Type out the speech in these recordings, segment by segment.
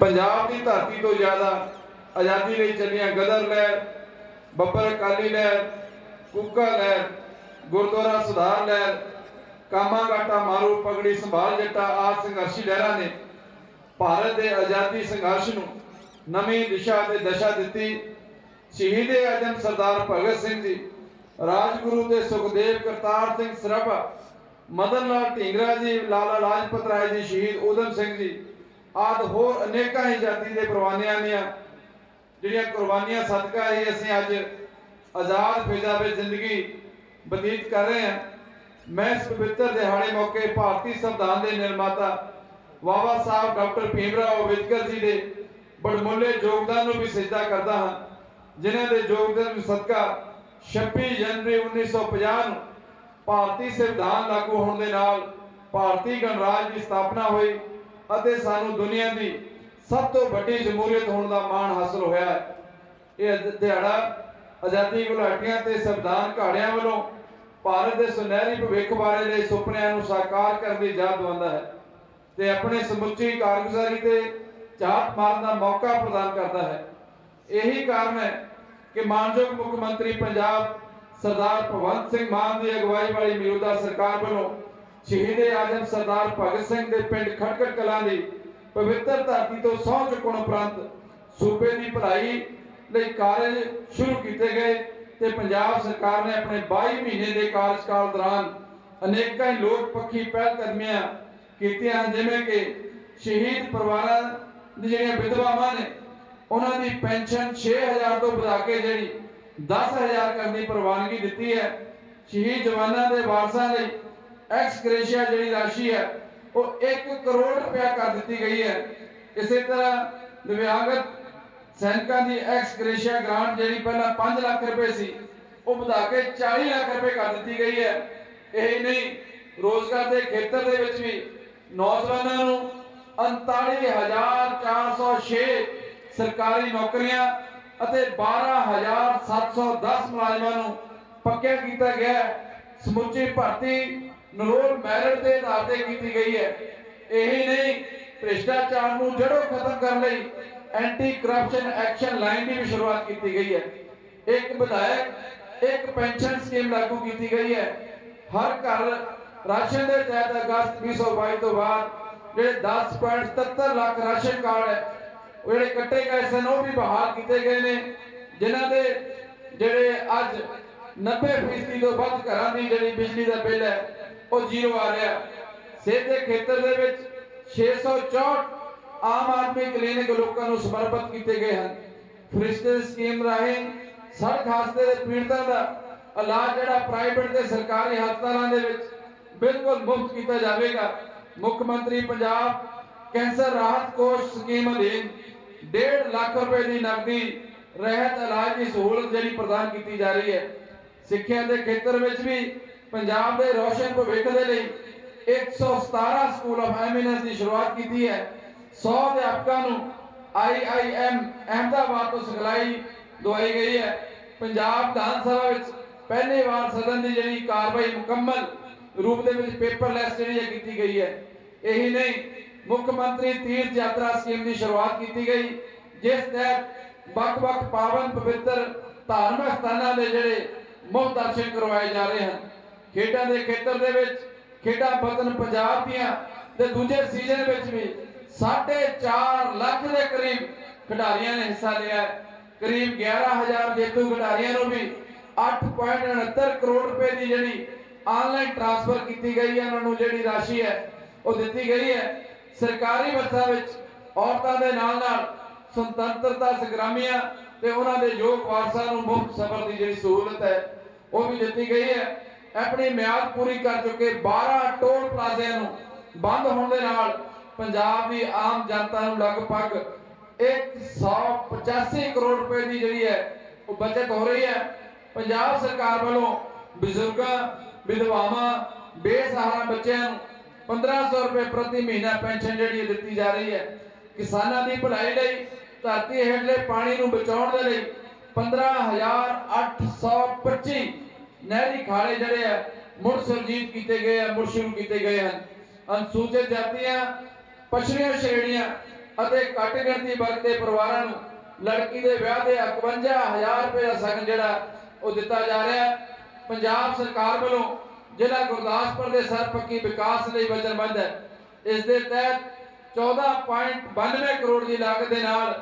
ਪੰਜਾਬ ਦੀ ਧਰਤੀ ਤੋਂ ਜ਼ਿਆਦਾ ਆਜ਼ਾਦੀ ਲਈ ਚੱਲੀਆਂ ਗਦਰ ਲਹਿਰ, ਬੱਬਰ ਅਕਾਲੀ ਲਹਿਰ, ਕੁੱਕਾ ਲਹਿਰ, ਗੁਰਦੁਆਰਾ ਸੁਧਾਰ ਲਹਿਰ ਕਾਮਾਗਾਟਾ ਮਾਰੂ ਪਗੜੀ ਸੰਭਾਲ ਜੱਟਾ, ਆਦ ਸੰਘਰਸ਼ੀ ਲਹਿਰਾਂ ਨੇ ਭਾਰਤ ਦੇ ਆਜ਼ਾਦੀ ਸੰਘਰਸ਼ ਨੂੰ ਨਵੀਂ ਦਿਸ਼ਾ ਤੇ ਦਸ਼ਾ ਦਿੱਤੀ। ਸ਼ਹੀਦ ਆਜਮ ਸਰਦਾਰ ਭਗਤ ਸਿੰਘ ਜੀ, ਰਾਜਗੁਰੂ ਤੇ ਸੁਖਦੇਵ ਕਰਤਾਰ ਸਿੰਘ ਸਰਾਭਾ ਮਦਨ ਲਾਲ ਢੀਂਗਰਾ ਜੀ, ਲਾਲਾ ਲਾਜਪਤ ਰਾਏ ਜੀ ਸ਼ਹੀਦ ਊਧਮ ਸਿੰਘ ਜੀ ਆਦ ਹੋਰ ਅਨੇਕਾਂ ਹੀ ਜਾਤੀ ਦੇ ਪ੍ਰਵਾਨਿਆਂ ਦੀਆਂ, ਜਿਹੜੀਆਂ ਕੁਰਬਾਨੀਆਂ ਸਦਕਾ ਹੀ ਅਸੀਂ ਅੱਜ ਆਜ਼ਾਦ ਫਿਜ਼ਾ ਵਿੱਚ ਜ਼ਿੰਦਗੀ ਬਤੀਤ ਕਰ ਰਹੇ ਹਾਂ। ਮੈਂ ਇਸ ਪਵਿੱਤਰ ਦਿਹਾੜੇ ਮੌਕੇ ਭਾਰਤੀ ਸੰਵਿਧਾਨ ਦੇ ਨਿਰਮਾਤਾ ਬਾਬਾ ਸਾਹਿਬ ਡਾਕਟਰ ਭੀਮਰਾਓ ਅੰਬੇਦਕਰ ਜੀ ਦੇ ਬੜਮੁੱਲੇ ਯੋਗਦਾਨ ਨੂੰ ਵੀ ਸਿੱਧਾ ਕਰਦਾ ਹਾਂ, ਜਿਨ੍ਹਾਂ ਦੇ ਯੋਗਦਾਨ ਨੂੰ ਸਦਕਾ 26 ਜਨਵਰੀ 1950 ਨੂੰ ਭਾਰਤੀ ਸੰਵਿਧਾਨ ਲਾਗੂ ਹੋਣ ਦੇ ਨਾਲ ਭਾਰਤੀ ਗਣਰਾਜ ਦੀ ਸਥਾਪਨਾ ਹੋਈ। ਅਤੇ ਸਾਨੂੰ ਦੁਨੀਆ ਦੀ ਸਭ ਤੋਂ ਵੱਡੀ ਜਮਹੂਰੀਅਤ ਹੋਣ ਦਾ ਮਾਣ ਹਾਸਲ ਹੋਇਆ ਹੈ। ਇਹ ਦਿਹਾੜਾ ਆਜ਼ਾਦੀ ਘੁਲਾਟੀਆਂ ਤੇ ਸੰਵਿਧਾਨ ਘਾੜਿਆਂ ਵੱਲੋਂ ਭਾਰਤ ਦੇ ਸੁਨਹਿਰੀ ਭਵਿੱਖ ਬਾਰੇ ਦੇ ਸੁਪਨਿਆਂ ਨੂੰ ਸਾਕਾਰ ਕਰਨ ਦੀ ਯਾਦ ਦਿਵਾਉਂਦਾ ਹੈ ਤੇ ਆਪਣੇ ਸਮੁੱਚੀ ਕਾਰਗੁਜ਼ਾਰੀ ਤੇ ਝਾਤ ਮਾਰਨ ਦਾ ਮੌਕਾ ਪ੍ਰਦਾਨ ਕਰਦਾ ਹੈ। ਇਹੀ ਕਾਰਨ ਹੈ ਕਿ ਮਾਨਯੋਗ ਮੁੱਖ ਮੰਤਰੀ ਪੰਜਾਬ ਸਰਦਾਰ ਭਗਵੰਤ ਸਿੰਘ ਮਾਨ ਦੀ ਅਗਵਾਈ ਵਾਲੀ ਮੌਜੂਦਾ ਸਰਕਾਰ ਵੱਲੋਂ ਸ਼ਹੀਦ ਆਜ਼ਮ ਸਰਦਾਰ ਭਗਤ ਸਿੰਘ ਦੇ ਪਿੰਡ ਖਟਕੜ ਕਲਾਂ ਦੀ ਪਵਿੱਤਰ ਧਰਤੀ ਤੋਂ ਸਹੁੰ ਚੁੱਕਣ ਉਪਰੰਤ ਸੂਬੇ ਦੀ ਭਲਾਈ ਲਈ ਕਾਰਜ ਸ਼ੁਰੂ ਕੀਤੇ ਗਏ ਤੇ ਪੰਜਾਬ ਸਰਕਾਰ ਨੇ ਆਪਣੇ 22 ਮਹੀਨੇ ਦੇ ਕਾਰਜਕਾਲ ਦੌਰਾਨ ਅਨੇਕਾਂ ਲੋਕ ਪੱਖੀ ਪਹਿਲ ਕਦਮੀਆਂ ਕੀਤੀਆਂ, ਜਿਵੇਂ ਕਿ ਸ਼ਹੀਦ ਪਰਿਵਾਰਾਂ ਦੀ ਜਿਹੜੀਆਂ ਵਿਧਵਾਵਾਂ ਨੇ, ਉਹਨਾਂ ਦੀ ਪੈਨਸ਼ਨ 6000 ਤੋਂ ਵਧਾ ਕੇ ਜਿਹੜੀ 10000 ਕਰਨ ਦੀ ਪ੍ਰਵਾਨਗੀ ਦਿੱਤੀ ਹੈ। ਸ਼ਹੀਦ ਜਵਾਨਾਂ ਦੇ ਵਾਰਸਾਂ ਲਈ ਐਕਸ ਗ੍ਰੇਸ਼ੀਆ ਜਿਹੜੀ ਰਾਸ਼ੀ ਹੈ, ਉਹ 1 ਕਰੋੜ ਰੁਪਇਆ ਕਰ ਦਿੱਤੀ ਗਈ ਹੈ। ਇਸੇ ਤਰ੍ਹਾਂ ਦਿਵਿਆਂਗਤ ਸੈਨਿਕਾਂ ਦੀ ਐਕਸ ਗ੍ਰੇਸ਼ੀਆ ਗ੍ਰਾਂਟ ਜਿਹੜੀ ਪਹਿਲਾਂ 5 ਲੱਖ ਰੁਪਏ ਸੀ, ਉਹ ਵਧਾ ਕੇ 40 ਲੱਖ ਰੁਪਏ ਕਰ ਦਿੱਤੀ ਗਈ ਹੈ। ਇਹ ਨਹੀਂ, ਰੋਜ਼ਗਾਰ ਦੇ ਖੇਤਰ ਦੇ ਵਿੱਚ ਵੀ ਨੌਜਵਾਨਾਂ ਨੂੰ 39406 ਸਰਕਾਰੀ ਨੌਕਰੀਆਂ ਅਤੇ 12710 ਮੁਲਾਜ਼ਮਾਂ ਨੂੰ ਪੱਕਿਆ ਕੀਤਾ ਗਿਆ ਸਮੁੱਚੀ ਭਰਤੀ ਨਰੋਲ ਮੈਰਿਟ ਦੇ ਆਧਾਰ ਕੀਤੀ ਗਈ ਹੈ। ਇਹੀ ਨਹੀਂ, ਭ੍ਰਿਸ਼ਟਾਚਾਰ ਨੂੰ ਜੜੋਂ ਖਤਮ ਕਰਨ ਲਈ ਐਂਟੀ ਕਰਪਸ਼ਨ ਐਕਸ਼ਨ ਲਾਈਨ ਦੀ ਵੀ ਸ਼ੁਰੂਆਤ ਕੀਤੀ ਗਈ ਹੈ। ਇੱਕ ਵਿਧਾਇਕ, ਇੱਕ ਪੈਨਸ਼ਨ ਸਕੀਮ ਲਾਗੂ ਕੀਤੀ ਗਈ ਹੈ। ਹਰ ਘਰ ਰਾਸ਼ਨ ਦੇ ਤਹਿਤ ਅਗਸਤ 2022 ਤੋਂ ਬਾਅਦ ਜਿਹੜੇ 10.77 ਲੱਖ ਰਾਸ਼ਨ ਕਾਰਡ ਹੈ, ਉਹ ਜਿਹੜੇ ਕੱਟੇ ਗਏ ਸਨ, ਉਹ ਵੀ ਬਹਾਲ ਕੀਤੇ ਗਏ ਨੇ। ਜਿਨ੍ਹਾਂ ਦੇ ਜਿਹੜੇ ਅੱਜ 90% ਤੋਂ ਵੱਧ ਘਰਾਂ ਦੀ ਜਿਹੜੀ ਬਿਜਲੀ ਦਾ ਬਿੱਲ ਹੈ ਉਹ ਜ਼ੀਰੋ ਆ ਰਿਹਾ। ਸਿਹਤ ਦੇ ਖੇਤਰ ਦੇ ਵਿੱਚ 664 ਆਮ ਆਦਮੀ ਕਲੀਨਿਕ ਲੋਕਾਂ ਨੂੰ ਸਮਰਪਿਤ ਕੀਤੇ ਗਏ ਹਨ। ਫਰਿਸ਼ਤੇ ਸਕੀਮ ਰਾਹੀਂ ਸੜਕ ਹਾਦਸੇ ਦੇ ਪੀੜਤਾਂ ਦਾ ਇਲਾਜ ਜਿਹੜਾ ਪ੍ਰਾਈਵੇਟ ਤੇ ਸਰਕਾਰੀ ਹਸਪਤਾਲਾਂ ਦੇ ਵਿੱਚ ਬਿਲਕੁਲ ਮੁਫਤ ਕੀਤਾ ਜਾਵੇਗਾ। ਮੁੱਖ ਮੰਤਰੀ ਪੰਜਾਬ ਕੈਂਸਰ ਰਾਹਤ ਕੋਸ਼ ਸਕੀਮ ਅਧੀਨ 1.5 ਲੱਖ ਰੁਪਏ ਦੀ ਨਕਦੀ ਰਹਿਤ ਇਲਾਜ ਦੀ ਸਹੂਲਤ ਜਿਹੜੀ ਪ੍ਰਦਾਨ ਕੀਤੀ ਜਾ ਰਹੀ ਹੈ। ਸਿੱਖਿਆ ਦੇ ਖੇਤਰ ਵਿੱਚ ਵੀ ਪੰਜਾਬ ਦੇ ਰੋਸ਼ਨ ਭਵਿੱਖ ਦੇ ਲਈ 117 ਸਕੂਲ ਆਫ ਐਮਿਨੈਂਸ ਦੀ ਸ਼ੁਰੂਆਤ ਕੀਤੀ ਹੈ। 100 ਅਧਿਆਪਕਾਂ ਨੂੰ ਆਈਆਈਐਮ ਅਹਿਮਦਾਬਾਦ ਤੋਂ ਸਿਖਲਾਈ ਦਵਾਈ ਗਈ ਹੈ। ਪੰਜਾਬ ਵਿਧਾਨ ਸਭਾ ਵਿੱਚ ਪਹਿਲੀ ਵਾਰ ਸਦਨ ਦੀ ਜਿਹੜੀ ਕਾਰਵਾਈ ਮੁਕੰਮਲ ਰੂਪ ਦੇ ਵਿੱਚ ਪੇਪਰਲੈਸ ਜਿਹੜੀ ਹੈ ਕੀਤੀ ਗਈ ਹੈ। ਇਹੀ ਨਹੀਂ, ਮੁੱਖ ਮੰਤਰੀ ਤੀਰਥ ਯਾਤਰਾ ਸਕੀਮ ਦੀ ਸ਼ੁਰੂਆਤ ਕੀਤੀ ਗਈ, ਜਿਸ ਤਹਿਤ ਵੱਖ-ਵੱਖ ਪਾਵਨ ਪਵਿੱਤਰ ਧਾਰਮਿਕ ਸਥਾਨਾਂ ਦੇ ਜਿਹੜੇ ਮੁਫਤ ਦਰਸ਼ਨ ਕਰਵਾਏ ਜਾ ਰਹੇ ਹਨ। ਖੇਡਾਂ ਦੇ ਖੇਤਰ ਦੇ ਵਿੱਚ, ਖੇਡਾਂ ਪਤਨ ਪੰਜਾਬ ਦੀਆਂ ਤੇ ਦੂਜੇ ਸੀਜ਼ਨ ਵਿੱਚ ਵੀ 4.5 ਲੱਖ ਦੇ ਕਰੀਬ ਖਿਡਾਰੀਆਂ ਨੇ ਹਿੱਸਾ ਲਿਆ ਕਰੀਬ 11000 ਜੇਤੂ ਖਿਡਾਰੀਆਂ ਨੂੰ ਵੀ 8.69 ਕਰੋੜ ਰੁਪਏ ਦੀ ਜਿਹੜੀ ਆਨਲਾਈਨ ਟ੍ਰਾਂਸਫਰ ਕੀਤੀ ਗਈ ਹੈ, ਉਹਨਾਂ ਨੂੰ ਜਿਹੜੀ ਰਾਸ਼ੀ ਹੈ, ਉਹ ਦਿੱਤੀ ਗਈ ਹੈ। ਸਰਕਾਰੀ ਬੱਸਾਂ ਵਿੱਚ ਔਰਤਾਂ ਦੇ ਨਾਲ ਨਾਲ ਸੁਤੰਤਰਤਾ ਸੰਗਰਾਮੀਆਂ ਤੇ ਉਹਨਾਂ ਦੇ ਯੋਗ ਵਾਰਸਾਂ ਨੂੰ ਮੁਫਤ ਸਫ਼ਰ ਦੀ ਜਿਹੜੀ ਸਹੂਲਤ ਹੈ, ਉਹ ਵੀ ਦਿੱਤੀ ਗਈ ਹੈ। ਆਪਣੀ ਮਿਆਦ ਪੂਰੀ ਕਰ ਚੁੱਕੇ। 12 ਟੋਲ ਪਲਾਜ਼ਿਆਂ ਨੂੰ ਬੰਦ ਹੋਣ ਦੇ ਨਾਲ ਪੰਜਾਬ ਦੀ ਆਮ ਜਨਤਾ ਨੂੰ ਲਗਭਗ 185 ਕਰੋੜ ਰੁਪਏ ਦੀ ਜਿਹੜੀ ਹੈ ਉਹ ਬਚਤ ਹੋ ਰਹੀ ਹੈ। ਪੰਜਾਬ ਸਰਕਾਰ ਵੱਲੋਂ ਬਜ਼ੁਰਗਾਂ, ਵਿਧਵਾਵਾਂ, ਬੇਸਹਾਰਾ ਬੱਚਿਆਂ ਨੂੰ 1500 ਰੁਪਏ ਪ੍ਰਤੀ ਮਹੀਨਾ ਪੈਨਸ਼ਨ ਜਿਹੜੀ ਦਿੱਤੀ ਜਾ ਰਹੀ ਹੈ। ਕਿਸਾਨਾਂ ਦੀ ਭਲਾਈ ਲਈ ਧਰਤੀ ਹੇਠਲੇ ਪਾਣੀ ਨੂੰ ਬਚਾਉਣ ਦੇ ਲਈ 15825 ਨਹਿਰੀ ਖਾਲੇ ਜਿਹੜੇ ਆ, ਮੁੜ ਸੁਰਜੀਤ ਕੀਤੇ ਗਏ ਆ, ਮੁੜ ਸ਼ੁਰੂ ਕੀਤੇ ਗਏ ਹਨ। ਅਨੁਸੂਚਿਤ ਜਾਤੀਆਂ ਪਛੜੀਆਂ ਸ਼੍ਰੇਣੀਆਂ ਅਤੇ ਘੱਟ ਗਿਣਤੀ ਵਰਗ ਦੇ ਪਰਿਵਾਰਾਂ ਨੂੰ ਲੜਕੀ ਦੇ ਵਿਆਹ ਦੇ 51000 ਰੁਪਏ ਦਾ ਸਗਨ ਜਿਹੜਾ ਉਹ ਦਿੱਤਾ ਜਾ ਰਿਹਾ ਹੈ। ਪੰਜਾਬ ਸਰਕਾਰ ਵੱਲੋਂ ਜ਼ਿਲ੍ਹਾ ਗੁਰਦਾਸਪੁਰ ਦੇ ਸਰਪੱਕੀ ਵਿਕਾਸ ਲਈ ਵਚਨਬੱਧ ਹੈ। ਇਸ ਦੇ ਤਹਿਤ 14.92 ਕਰੋੜ ਦੀ ਲਾਗਤ ਦੇ ਨਾਲ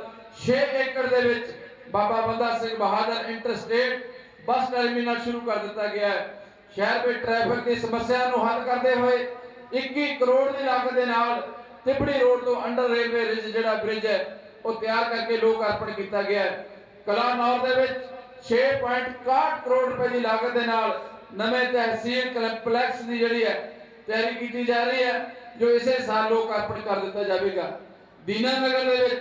6 ਏਕੜ ਦੇ ਵਿੱਚ Baba Banda Singh Bahadur interstate bus terminal ਸ਼ੁਰੂ ਕਰ ਦਿੱਤਾ ਗਿਆ ਹੈ। ਸ਼ਹਿਰ ਵਿੱਚ ਟ੍ਰੈਫਿਕ ਦੀ ਸਮੱਸਿਆ ਨੂੰ ਹੱਲ ਕਰਦੇ ਹੋਏ 21 ਕਰੋੜ ਦੀ ਲਾਗਤ ਦੇ ਨਾਲ ਤਿਬੜੀ ਰੋਡ ਤੋਂ ਅੰਡਰ ਰੇਲਵੇ ਰਿਜ ਜਿਹੜਾ ਬ੍ਰਿਜ ਹੈ, ਉਹ ਤਿਆਰ ਕਰਕੇ ਲੋਕ ਅਰਪਣ ਕੀਤਾ ਗਿਆ ਹੈ। ਕਲਾਨੌਰ ਦੇ ਵਿੱਚ 6.61 ਕਰੋੜ ਰੁਪਏ ਦੀ ਲਾਗਤ ਦੇ ਨਾਲ ਨਵੇਂ ਤਹਿਸੀਲ ਕੰਪਲੈਕਸ ਦੀ ਜਿਹੜੀ ਹੈ, ਤਿਆਰੀ ਕੀਤੀ ਜਾ ਰਹੀ ਹੈ, ਜੋ ਇਸੇ ਸਾਲ ਲੋਕ ਅਰਪਣ ਕਰ ਦਿੱਤਾ ਜਾਵੇਗਾ। ਦੀਨਾਨਗਰ ਦੇ ਵਿੱਚ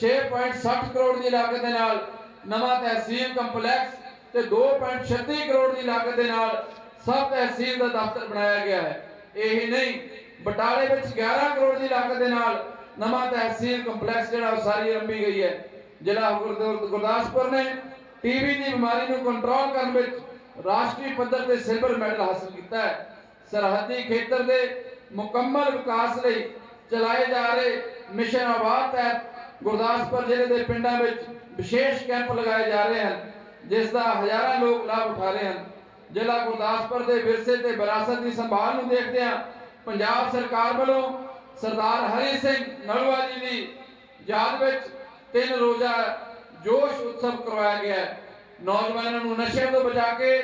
6.60 ਕਰੋੜ ਦੀ ਲਾਗਤ ਦੇ ਨਾਲ ਨਵਾਂ ਤਹਿਸੀਲ ਕੰਪਲੈਕਸ ਤੇ 2.36 ਕਰੋੜ ਦੀ ਲਾਗਤ ਦੇ ਨਾਲ ਸਬ ਤਹਿਸੀਲ ਦਾ ਦਫ਼ਤਰ ਬਣਾਇਆ ਗਿਆ ਹੈ। ਇਹ ਨਹੀਂ, ਬਟਾਲੇ ਵਿੱਚ 11 ਕਰੋੜ ਦੀ ਲਾਗਤ ਦੇ ਨਾਲ ਨਵਾਂ ਤਹਿਸੀਲ ਕੰਪਲੈਕਸ ਜਿਹੜਾ ਉਸਾਰੀ ਆਰੰਭੀ ਗਈ ਹੈ। ਜ਼ਿਲ੍ਹਾ ਗੁਰਦਾਸਪੁਰ ਨੇ ਟੀਬੀ ਦੀ ਬਿਮਾਰੀ ਨੂੰ ਕੰਟਰੋਲ ਕਰਨ ਵਿੱਚ ਰਾਸ਼ਟਰੀ ਪੱਧਰ ਤੇ ਸਿਲਵਰ ਮੈਡਲ ਹਾਸਲ ਕੀਤਾ ਹੈ। ਸਰਹੱਦੀ ਖੇਤਰ ਦੇ ਮੁਕੰਮਲ ਵਿਕਾਸ ਲਈ ਚਲਾਏ ਜਾ ਰਹੇ ਮਿਸ਼ਨ ਆਬਾਦ ਤਹਿਤ ਗੁਰਦਾਸਪੁਰ ਜ਼ਿਲ੍ਹੇ ਦੇ ਪਿੰਡਾਂ ਵਿੱਚ ਵਿਸ਼ੇਸ਼ ਕੈਂਪ ਲਗਾਏ ਜਾ ਰਹੇ ਹਨ। ਜਿਸ ਦਾ ਹਜ਼ਾਰਾਂ ਲੋਕ ਲਾਭ ਉਠਾ ਰਹੇ ਹਨ ਜ਼ਿਲ੍ਹਾ ਗੁਰਦਾਸਪੁਰ ਦੇ ਵਿਰਸੇ ਤੇ ਵਿਰਾਸਤ ਦੀ ਸੰਭਾਲ ਨੂੰ ਦੇਖਦਿਆਂ ਪੰਜਾਬ ਸਰਕਾਰ ਵੱਲੋਂ ਸਰਦਾਰ ਹਰੀ ਸਿੰਘ ਨਲੂਆ ਜੀ ਦੀ ਯਾਦ ਵਿੱਚ ਤਿੰਨ ਰੋਜ਼ਾ ਜੋਸ਼ ਉਤਸਵ ਕਰਵਾਇਆ ਗਿਆ ਹੈ ਨੌਜਵਾਨਾਂ ਨੂੰ ਨਸ਼ਿਆਂ ਤੋਂ ਬਚਾ ਕੇ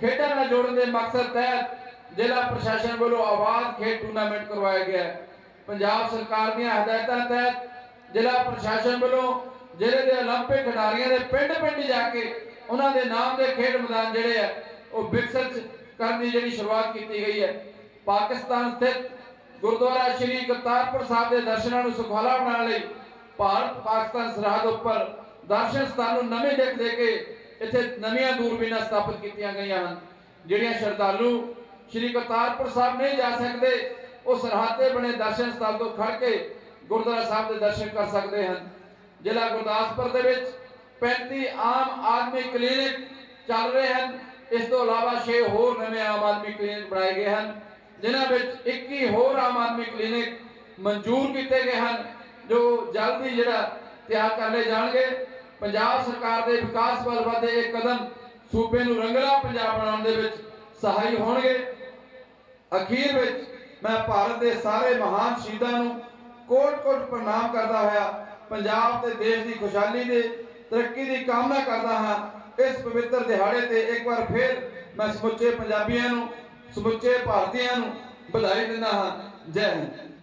ਖੇਡਾਂ ਨਾਲ ਜੋੜਨ ਦੇ ਮਕਸਦ ਤਹਿਤ ਜ਼ਿਲ੍ਹਾ ਪ੍ਰਸ਼ਾਸਨ ਵੱਲੋਂ ਆਵਾਜ਼ ਖੇਡ ਟੂਰਨਾਮੈਂਟ ਕਰਵਾਇਆ ਗਿਆ ਹੈ ਪੰਜਾਬ ਸਰਕਾਰ ਦੀਆਂ ਹਦਾਇਤਾਂ ਤਹਿਤ ਜ਼ਿਲ੍ਹਾ ਪ੍ਰਸ਼ਾਸਨ ਵੱਲੋਂ ਜ਼ਿਲ੍ਹੇ ਦੇ 올림픽 ਖਿਡਾਰੀਆਂ ਦੇ ਪਿੰਡ-ਪਿੰਡ ਜਾ ਕੇ ਉਹਨਾਂ ਦੇ ਨਾਮ ਦੇ ਖੇਡ ਮੈਦਾਨ ਜਿਹੜੇ ਆ, ਉਹ ਵਿਕਸਿਤ ਕਰਨ ਦੀ ਜਿਹੜੀ ਸ਼ੁਰੂਆਤ ਕੀਤੀ ਗਈ ਹੈ। ਪਾਕਿਸਤਾਨ ਸਥਿਤ ਗੁਰਦੁਆਰਾ ਸ਼੍ਰੀ ਕਰਤਾਰਪੁਰ ਸਾਹਿਬ ਦੇ ਦਰਸ਼ਨਾਂ ਨੂੰ ਸੁਖਾਲਾ ਬਣਾਉਣ ਲਈ ਭਾਰਤ ਪਾਕਿਸਤਾਨ ਸਰਹੱਦ ਉੱਪਰ ਦਰਸ਼ਨ ਸਥਾਨ ਨੂੰ ਨਵੇਂ ਦਿੱਖ ਦੇ ਕੇ ਇੱਥੇ ਨਵੀਆਂ ਦੂਰਬੀਨਾਂ ਸਥਾਪਿਤ ਕੀਤੀਆਂ ਗਈਆਂ ਹਨ। ਜਿਹੜੀਆਂ ਸ਼ਰਧਾਲੂ ਸ਼੍ਰੀ ਕਰਤਾਰਪੁਰ ਸਾਹਿਬ ਨਹੀਂ ਜਾ ਸਕਦੇ, ਉਹ ਸਰਹੱਦ ਤੇ ਬਣੇ ਦਰਸ਼ਨ ਸਥਾਨ ਤੋਂ ਖੜ ਕੇ ਗੁਰਦੁਆਰਾ ਸਾਹਿਬ ਦੇ ਦਰਸ਼ਨ ਕਰ ਸਕਦੇ ਹਨ। ਜ਼ਿਲ੍ਹਾ ਗੁਰਦਾਸਪੁਰ ਦੇ ਵਿੱਚ 35 ਆਮ ਆਦਮੀ ਕਲੀਨਿਕ ਚੱਲ ਰਹੇ ਹਨ। ਇਸ ਤੋਂ ਇਲਾਵਾ 6 ਹੋਰ ਨਵੇਂ ਆਮ ਆਦਮੀ ਕਲੀਨਿਕ ਬਣਾਏ ਗਏ ਹਨ, ਜਿਨ੍ਹਾਂ ਵਿੱਚ 21 ਹੋਰ ਆਮ ਆਦਮੀ ਕਲੀਨਿਕ ਮਨਜ਼ੂਰ ਕੀਤੇ ਗਏ ਹਨ, ਜੋ ਜਲਦੀ ਜਿਹੜਾ ਤਿਆਰ ਕਰ ਲਏ ਜਾਣਗੇ। ਪੰਜਾਬ ਸਰਕਾਰ ਦੇ ਵਿਕਾਸ ਵੱਲ ਵਧੇ ਇਹ ਕਦਮ ਸੂਬੇ ਨੂੰ ਰੰਗਲਾ ਪੰਜਾਬ ਬਣਾਉਣ ਦੇ ਵਿੱਚ ਸਹਾਈ ਹੋਣਗੇ। ਅਖੀਰ ਵਿੱਚ ਮੈਂ ਭਾਰਤ ਦੇ ਸਾਰੇ ਮਹਾਨ ਸ਼ਹੀਦਾਂ ਨੂੰ ਕੋਟ-ਕੋਟ ਪ੍ਰਣਾਮ ਕਰਦਾ ਹੋਇਆ ਪੰਜਾਬ ਤੇ ਦੇਸ਼ ਦੀ ਖੁਸ਼ਹਾਲੀ ਦੇ ਤਰੱਕੀ ਦੀ ਕਾਮਨਾ ਕਰਦਾ ਹਾਂ। ਇਸ ਪਵਿੱਤਰ ਦਿਹਾੜੇ ਤੇ ਇੱਕ ਵਾਰ ਫਿਰ ਮੈਂ ਸਮੁੱਚੇ ਪੰਜਾਬੀਆਂ ਨੂੰ, ਸਮੁੱਚੇ ਭਾਰਤੀਆਂ ਨੂੰ ਵਧਾਈ ਦਿੰਦਾ ਹਾਂ। ਜੈ ਹਿੰਦ।